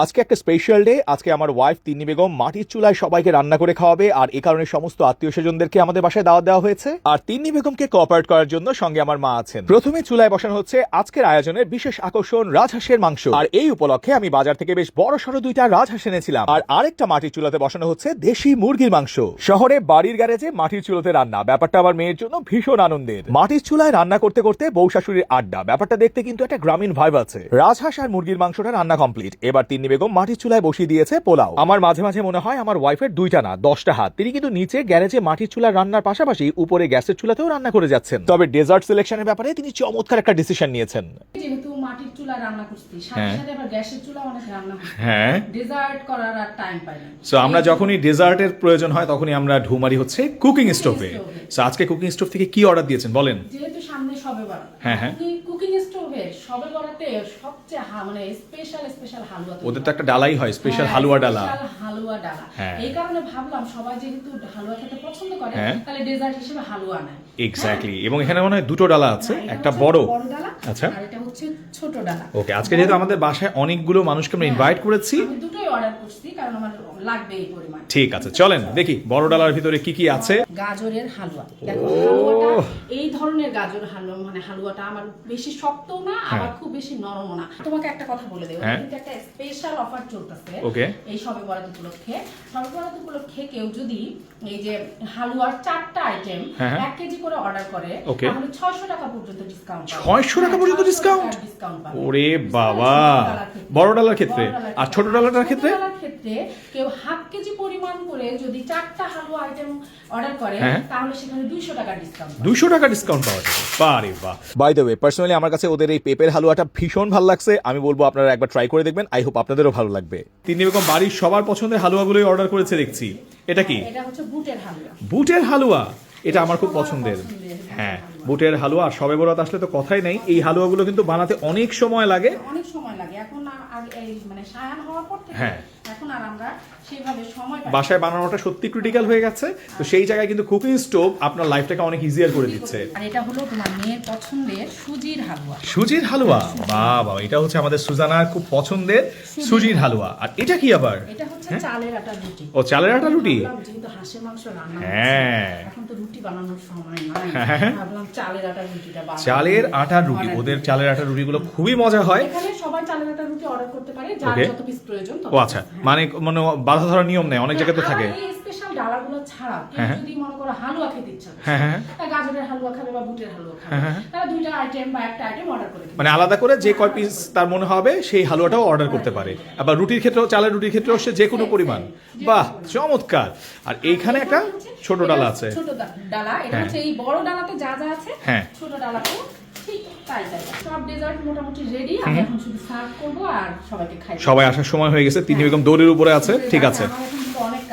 আজকে একটা special day আজকে আমার ওয়াইফ তিন্নি বেগম মাটির চুলায় সবাইকে রান্না করে খাওয়াবে, আর এই কারণে সমস্ত আত্মীয় স্বজনদেরকে আমাদের বাসায় দাওয়াত দেওয়া হয়েছে। আর তিন্নি বেগমকে কোঅপারেট করার জন্য সঙ্গে আমার মা আছেন। প্রথমে চুলায় বসানো হচ্ছে আজকের আয়োজনের বিশেষ আকর্ষণ রাজহাঁসের মাংস। আর এই উপলক্ষে আমি বাজার থেকে বেশ বড় সড়ো দুইটা রাজহাঁস এনেছিলাম। আর আরেকটা মাটির চুলাতে বসানো হচ্ছে দেশি মুরগির মাংস। শহরে বাড়ির গ্যারেজে মাটির চুলাতে রান্না। ব্যাপারটা আমার মেয়ের জন্য ভীষণ আনন্দের। মাটির চুলায় রান্না করতে করতে বউ শাশুড়ির আড্ডা। ব্যাপারটা দেখতে কিন্তু একটা গ্রামীণ ভাইব আছে। রাজহাঁস আর মুরগির মাংসটা রান্না কমপ্লিট এবার তিন্নি বেগম মাটির চুলায় বসিয়ে দিয়েছে পোলাও। আমার মাঝে মাঝে মনে হয় আমার ওয়াইফের দুইটা না দশটা হাত। তিনি কিন্তু নিচে গ্যারেজে মাটির চুলার রান্নার পাশাপাশি উপরে গ্যাসের চুলাতেও রান্না করে যাচ্ছেন। তবে ডেজার্ট সিলেকশনের ব্যাপারে তিনি চমৎকার একটা ডিসিশন নিয়েছেন। যেহেতু মাটির চুলা রান্না করছি সাথে হ্যাঁ। সাথে আবার গ্যাসের চুলা অনেক রান্না হ্যাঁ। ডেজার্ট করার আর টাইম পাই না। সো আমরা যখনই ডেজার্টের প্রয়োজন হয় তখনই আমরা ঢুমারি হচ্ছে কুকিং স্টোভে সো আজকে কুকিং স্টোভ থেকে কি অর্ডার দিয়েছেন? বলেন। সবে বরাত হ্যাঁ, হ্যাঁ। কুকিং স্টোভে সবে বরাতে সবচেয়ে মানে স্পেশাল স্পেশাল হালুয়া ওদের তো একটা ডালাই হয় স্পেশাল হ্যাঁ, হালুয়া ডালা। হালুয়া ডালা। এই কারণে ভাবলাম সবাই যেহেতু হালুয়া খেতে পছন্দ করে। তাহলে ডেজার্ট হিসেবে হালুয়া এক্স্যাক্টলি এবং এখানে মনে হয় দুটো ডালা আছে একটা বড়। বড় ডালা আচ্ছা। আর এটা হচ্ছে ছোট ডালা। ওকে আজকে যেহেতু আমাদের বাসায় অনেকগুলো মানুষকে আমরা ইনভাইট করেছি। দুটোই অর্ডার করছি কারণ আমার লাগবে এই পরিমাণ। ঠিক আছে চলেন দেখি বড় ডালার ভিতরে কি কি আছে। গাজরের হালুয়া। দেখো হালুয়াটা এই ধরনের গাজর হালুয়া মানে হালুয়াটা আমার বেশি শক্তও না আবার খুব বেশি নরমও না তোমাকে একটা কথা বলে দেবো হ্যাঁ। কিন্তু একটা স্পেশাল অফার চলতেছে. এই সবে বরাত উপলক্ষে সবে বরাত উপলক্ষে কেউ যদি এই যে হালুয়ার চারটা আইটেম হ্যাঁ, হ্যাঁ। এক কেজি করে অর্ডার করে. তাহলে ছয়শো টাকা পর্যন্ত ডিসকাউন্ট 600 টাকা পর্যন্ত? ডিসকাউন্ট ওরে বাবা ডালার। বড় ডালার ক্ষেত্রে আর ছোট ডালাটার ক্ষেত্রে ডালার ক্ষেত্রে কেউ হাফ কেজি পরিমাণ করে যদি চারটা হালুয়া আইটেম অর্ডার করে হ্যাঁ। তাহলে সেখানে দুইশো টাকা ডিসকাউন্ট দুশো টাকা ডিসকাউন্ট পাওয়া যাবে। বারে বাহ। বাই দ্য ওয়ে পার্সোনালি আমার কাছে ওদের এই পেপের হালুয়াটা ভীষণ ভালো লাগছে। আমি বলব আপনারা একবার ট্রাই করে দেখবেন। আই হোপ আপনাদেরও ভালো লাগবে। তিনি এরকম বাড়ির সবার পছন্দের হালুয়াগুলোই অর্ডার করেছে দেখছি। এটা কি? এটা হচ্ছে বুটের হালুয়া। বুটের হালুয়া? এটা আমার খুব পছন্দের। পছন্দের। হ্যাঁ বুটের হালুয়া আর সবে বরাত আসলে তো কথাই নেই। এই হালুয়াগুলো কিন্তু বানাতে অনেক সময় লাগে। এই মানে সায়ান হওয়ার পর থেকে হ্যাঁ। এখন আর আমরা সেভাবে সময় বাসায় বানানোটা সত্যি ক্রিটিক্যাল হয়ে গেছে। তো সেই জায়গায় কিন্তু কুকিং স্টোভ আপনার লাইফটাকে অনেক ইজিয়ার করে দিচ্ছে। আর এটা হলো তোমার মেয়ের পছন্দের সুজির হালুয়া। সুজির হালুয়া? এটা হচ্ছে আমাদের সুজানার খুব পছন্দের সুজির হালুয়া। আর এটা কি আবার? এটা হচ্ছে চালের আটা রুটি। ও চালের আটা রুটি? যেহেতু হাঁসের মাংস রান্না হ্যাঁ। এখন তো রুটি বানানোর সময় নাই। হ্যাঁ। ভাবলাম চালের আটা রুটিটা চালের আটার রুটি ওদের চালের আটার রুটিগুলো খুবই মজা হয়। এখানে সবাই চালের আটা রুটি অর্ডার করতে পারে যার যত পিস প্রয়োজন তত ও আচ্ছা হ্যাঁ। মানে মানে বাধা ধরার নিয়ম নেই অনেক জায়গায় তো থাকে স্পেশাল ডালাগুলো ছাড়া হ্যাঁ, হ্যাঁ। যদি মনে করো হালুয়া খেতে ইচ্ছা করে, হ্যাঁ, হ্যাঁ। গাজরের হালুয়া খাবে বা বুটের হালুয়া খাবে। তারা দুইটা আইটেম বা একটা আইটেম অর্ডার করে মানে আলাদা করে যে কয় পিস তার মনে হবে সেই হালুয়াটাও অর্ডার করতে পারে আবার রুটির ক্ষেত্রেও চালের রুটির ক্ষেত্রেও সে যে কোনো পরিমাণ বাহ চমৎকার আর এইখানে একটা ছোট ডালা আছে ছোট ডালা এটা। হচ্ছে এই বড় ডালাতে যা যা আছে হ্যাঁ। ছোট ডালাতেও ঠিক তাই তাই সব ডেজার্ট মোটামুটি রেডি আমি এখন শুধু সার্ভ করব আর সবাইকে খাই সবাই আসার সময় হয়ে গেছে তিনি বেগম দৌড়ের উপরে আছে ঠিক আছে।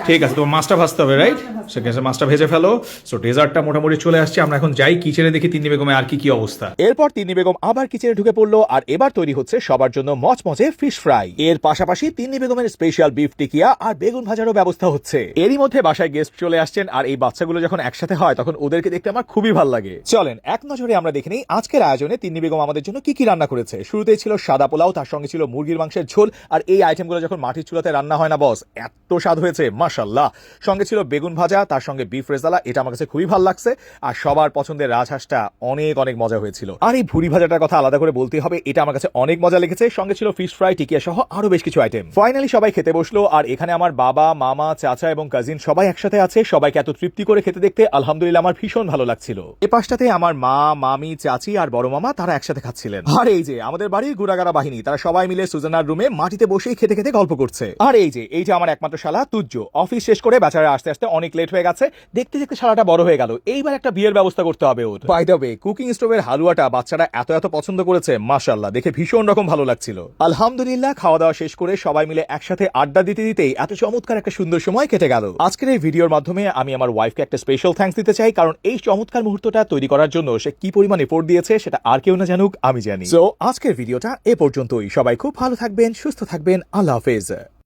ঠিক আছে তোমার মাছটা ভাজতে হবে রাইট ভাজতে মাছটা ভেজে ফেলো। সো ডেজার্টটা মোটামুটি চলে আসছে। আমরা এখন যাই কিচেনে দেখি তিন্নি বেগমে আর কি কি অবস্থা। এরপর তিন্নি বেগম আবার কিচেনে ঢুকে পড়ল আর এবার তৈরি হচ্ছে সবার জন্য মচমচে ফিশ ফ্রাই এর পাশাপাশি তিন্নি বেগমের স্পেশাল বিফ টিকিয়া আর বেগুন ভাজারও ব্যবস্থা হচ্ছে। এরই মধ্যে বাসায় গেস্ট চলে আসছেন আর এই বাচ্চাগুলো যখন একসাথে হয়, তখন ওদেরকে দেখতে আমার খুবই ভালো লাগে। চলেন, এক নজরে আমরা দেখে নিই আজকের আয়োজনে তিন্নি বেগম আমাদের জন্য কি কি রান্না করেছে। শুরুতেই ছিল সাদা পোলাও, তার সঙ্গে ছিল মুরগির মাংসের ঝোল আর এই আইটেমগুলো যখন মাটির চুলাতে রান্না হয় না বস এত স্বাদ হয়েছে মাশাল্লাহ সঙ্গে ছিল বেগুন ভাজা তার সঙ্গে বিফ রেজালা এটা আমার কাছে খুবই ভালো লাগছে, আর সবার পছন্দের রাজহাঁসটা অনেক অনেক মজা হয়েছিল। আর এই ভুড়ি ভাজাটার কথা আলাদা করে বলতে হবে, এটা আমার কাছে অনেক মজা লেগেছে, সঙ্গে ছিল ফিশ ফ্রাই টিকিয়া সহ আরও বেশ কিছু আইটেম ফাইনালি সবাই খেতে বসল, আর এখানে আমার বাবা, মামা, চাচা এবং কাজিন সবাই একসাথে আছে, সবাইকে এত তৃপ্তি করে খেতে দেখতে আলহামদুলিল্লাহ আমার ভীষণ ভালো লাগছিল। এ পাশটাতে আমার মা, মামি, চাচি আর বড় মামা, তারা একসাথে খাচ্ছিলেন। আর এই যে, আমাদের বাড়ির গুড়াগাড়া বাহিনী, তারা সবাই মিলে সুজানার রুমে মাটিতে বসেই খেতে খেতে গল্প করছে। আর এই যে এই যে আমার একমাত্র শালা, তুজ্জ। অফিস শেষ করে বেচারা আসতে আসতে অনেক লেট হয়ে গেছে, দেখতে দেখতে শালাটা বড় হয়ে গেল। এইবার একটা বিয়ের ব্যবস্থা করতে হবে ওর। বাই দ্য ওয়ে কুকিং স্টোভের হালুয়াটা বাচ্চারা এত এত পছন্দ করেছে মাশাল্লাহ দেখে ভীষণ রকম ভালো লাগছিল। আলহামদুলিল্লাহ খাওয়া দাওয়া শেষ করে সবাই মিলে একসাথে আড্ডা দিতে দিতেই এত চমৎকার একটা সুন্দর সময় কেটে গেল। আজকের এই ভিডিওর মাধ্যমে আমি আমার ওয়াইফকে একটা স্পেশাল থ্যাঙ্কস দিতে চাই, কারণ এই চমৎকার মুহূর্তটা তৈরি করার জন্য সে কি পরিমাণ এফোর্ট দিয়েছে সেটা আর কেউ না জানুক, আমি জানি। সো আজকের ভিডিওটা এ পর্যন্তই। সবাই খুব ভালো থাকবেন, সুস্থ থাকবেন, আল্লাহ হাফেজ।